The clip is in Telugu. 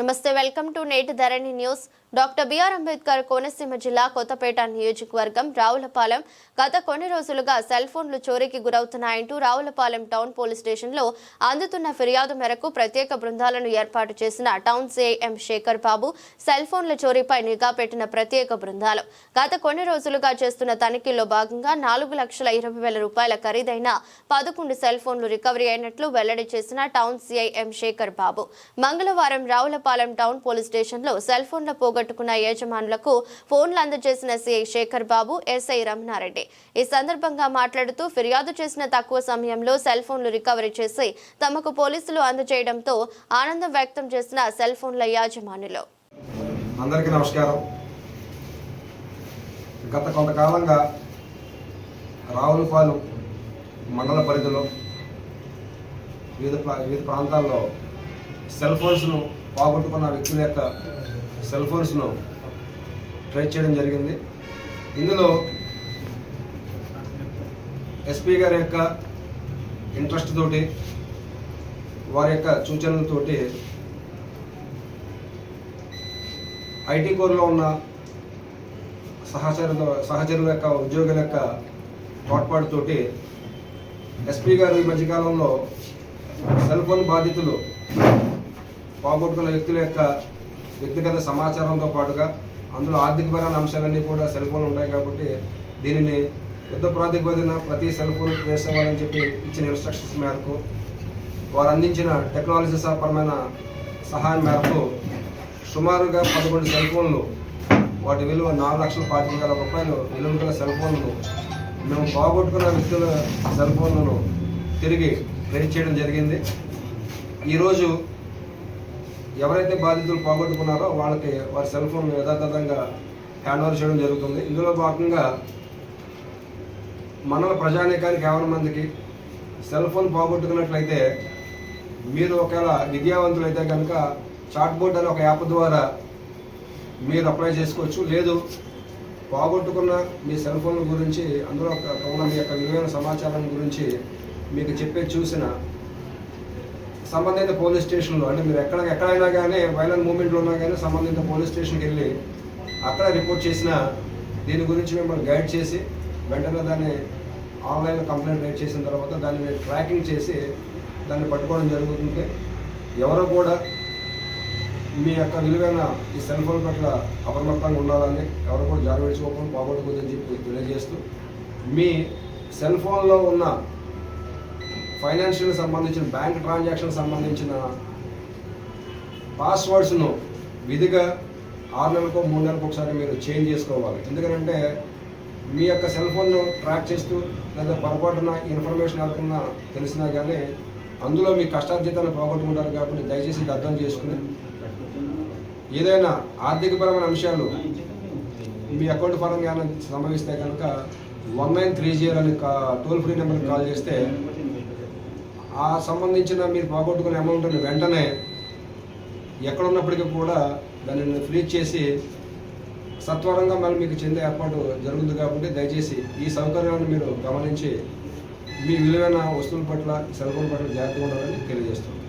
నమస్తే వెల్కమ్ టు నేటి Dharani news. Doctor BR Ambedkar Konaseema జిల్లా కొత్తపేట నియోజకవర్గం రావులపాలెం గత కొన్ని రోజులుగా సెల్ ఫోన్లు చోరీకి గురవుతున్నాయంటూ రావులపాలెం టౌన్ పోలీస్ స్టేషన్లో అందుతున్న ఫిర్యాదు మేరకు ప్రత్యేక బృందాలను ఏర్పాటు చేసిన టౌన్ సిఐఎం శేఖర్ బాబు సెల్ ఫోన్ల చోరీపై నిఘా పెట్టిన ప్రత్యేక బృందాలు. గత కొన్ని రోజులుగా చేస్తున్న తనిఖీల్లో భాగంగా నాలుగు లక్షల ఇరవై వేల రూపాయల ఖరీదైన పదకొండు సెల్ ఫోన్లు రికవరీ అయినట్లు వెల్లడి చేసిన టౌన్ సిఐఎం శేఖర్ బాబు. మంగళవారం రావులపాలెం టౌన్ పోలీస్ స్టేషన్లో సెల్ ఫోన్లు పోగొట్టుకున్న యజమానులకు ఫోన్లు అందజేసిన సీఐ శేఖర్ బాబు ఎస్ఐ రమణారెడ్డి. ఈ సందర్భంగా మాట్లాడుతూ ఫిర్యాదు చేసిన తక్కువ సమయంలో సెల్ ఫోన్లు రికవరీ చేసి తమకు పోలీసులు అందజేయడంతో ఆనందం వ్యక్తం చేసిన సెల్ ఫోన్ల యాజమానులు. అందరికీ నమస్కారం. గత కొంతకాలంగా రావులపాలెం మండల పరిధిలో వివిధ ప్రా- వివిధ ప్రాంతాల్లో సెల్ ఫోన్స్ను పోగొట్టుకున్న వ్యక్తుల యొక్క సెల్ ఫోన్స్ను ట్రేస్ చేయడం జరిగింది. ఇందులో ఎస్పీ గారి యొక్క ఇంట్రెస్ట్ తోటి వారి యొక్క సూచనలతోటి ఐటీ కోర్లో ఉన్న సహచరుల సహచరుల యొక్క ఉద్యోగుల యొక్క తోడ్పాటుతోటి ఎస్పీ గారు ఈ మధ్యకాలంలో సెల్ ఫోన్ బాధితులు పోగొట్టుకున్న వ్యక్తుల యొక్క వ్యక్తిగత సమాచారంతో పాటుగా అందులో ఆర్థికపరమైన అంశాలన్నీ కూడా సెల్ ఫోన్లు ఉంటాయి కాబట్టి దీనిని యుద్ధ ప్రాతిపదికన ప్రతి సెల్ ఫోన్ వేసేవాలని చెప్పి ఇచ్చిన ఇన్స్ట్రక్షన్స్ మేరకు వారు అందించిన టెక్నాలజీ పరమైన సహాయం మేరకు సుమారుగా పదకొండు సెల్ ఫోన్లు వాటి విలువ నాలుగు లక్షల పాతిక వేల రూపాయలు విలువ గల సెల్ ఫోన్లు మేము పోగొట్టుకున్న వ్యక్తుల సెల్ ఫోన్లను తిరిగి రేట్ చేయడం జరిగింది. ఈరోజు ఎవరైతే బాధితులు పోగొట్టుకున్నారో వాళ్ళకి వారి సెల్ ఫోన్ యథాతథంగా హ్యాండ్ ఓవర్ చేయడం జరుగుతుంది. ఇందులో భాగంగా మండల ప్రజానీకానికి ఎవరి మందికి సెల్ ఫోన్ పోగొట్టుకున్నట్లయితే మీరు ఒకవేళ విద్యావంతులైతే కనుక చాట్ బోర్డ్ అనే ఒక యాప్ ద్వారా మీరు అప్లై చేసుకోవచ్చు. లేదు పోగొట్టుకున్న మీ సెల్ ఫోన్ గురించి అందులో ఒక- ఉన్న మీ యొక్క విలువైన సమాచారం గురించి మీకు చెప్పే చూసిన సంబంధిత పోలీస్ స్టేషన్లో అంటే మీరు ఎక్కడ ఎక్కడైనా కానీ వైలెంట్ మూమెంట్లో ఉన్నా కానీ సంబంధిత పోలీస్ స్టేషన్కి వెళ్ళి అక్కడ రిపోర్ట్ చేసిన దీని గురించి మిమ్మల్ని గైడ్ చేసి వెంటనే దాన్ని ఆన్లైన్ కంప్లైంట్ రేట్ చేసిన తర్వాత దాన్ని మీరు ట్రాకింగ్ చేసి దాన్ని పట్టుకోవడం జరుగుతుంది. ఎవరో కూడా మీ యొక్క విలువైన ఈ సెల్ ఫోన్ పట్ల అప్రమత్తంగా ఉండాలని ఎవరు కూడా జారి విడిచుకోకుండా పోగొట్టుకుందని చెప్పి తెలియజేస్తూ మీ సెల్ ఫోన్లో ఉన్న ఫైనాన్షియల్ సంబంధించిన బ్యాంక్ ట్రాన్సాక్షన్ సంబంధించిన పాస్వర్డ్స్ను విధిగా ఆరు నెలలకు మూడు నెలలకు ఒకసారి మీరు చేంజ్ చేసుకోవాలి. ఎందుకంటే మీ యొక్క సెల్ ఫోన్ను ట్రాక్ చేస్తూ లేదా పొరపాటున ఇన్ఫర్మేషన్ వెళ్తున్నా తెలిసినా కానీ అందులో మీ కష్టార్జితాన్ని పోగొట్టుకుంటారు కాబట్టి దయచేసి ఇది అర్థం చేసుకుని ఏదైనా ఆర్థికపరమైన అంశాలు మీ అకౌంట్ పరంగా సంభవిస్తే కనుక వన్ నైన్ త్రీ జీరో అని టోల్ ఫ్రీ నెంబర్కి కాల్ చేస్తే ఆ సంబంధించిన మీరు పోగొట్టుకునే అమౌంట్ని వెంటనే ఎక్కడున్నప్పటికీ కూడా దానిని ఫ్రీజ్ చేసి సత్వరంగా మళ్ళీ మీకు చెందే ఏర్పాటు జరుగుతుంది కాబట్టి దయచేసి ఈ సౌకర్యాలను మీరు గమనించి మీ విలువైన వస్తువుల పట్ల సెలవుల పట్ల జాగ్రత్తగా ఉండాలని తెలియజేస్తున్నాను